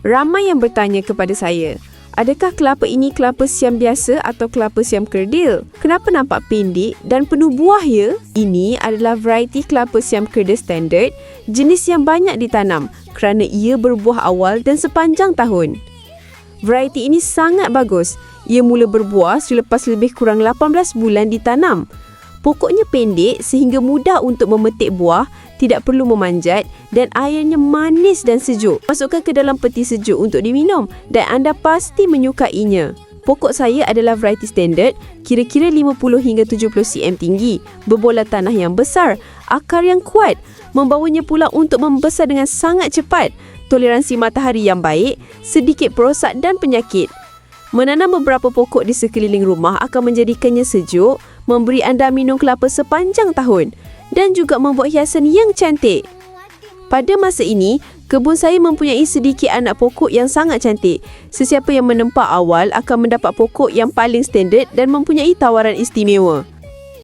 Ramai yang bertanya kepada saya, adakah kelapa ini kelapa siam biasa atau kelapa siam kerdil? Kenapa nampak pendek dan penuh buah ya? Ini adalah variety kelapa siam kerdil standard, jenis yang banyak ditanam kerana ia berbuah awal dan sepanjang tahun. Variety ini sangat bagus. Ia mula berbuah selepas lebih kurang 18 bulan ditanam. Pokoknya pendek sehingga mudah untuk memetik buah, tidak perlu memanjat dan airnya manis dan sejuk. Masukkan ke dalam peti sejuk untuk diminum dan anda pasti menyukainya. Pokok saya adalah variety standard, kira-kira 50 hingga 70 cm tinggi, berbola tanah yang besar, akar yang kuat, membawanya pula untuk membesar dengan sangat cepat, toleransi matahari yang baik, sedikit perosak dan penyakit. Menanam beberapa pokok di sekeliling rumah akan menjadikannya sejuk, memberi anda minum kelapa sepanjang tahun dan juga membuat hiasan yang cantik. Pada masa ini, kebun saya mempunyai sedikit anak pokok yang sangat cantik. Sesiapa yang menempa awal akan mendapat pokok yang paling standard dan mempunyai tawaran istimewa.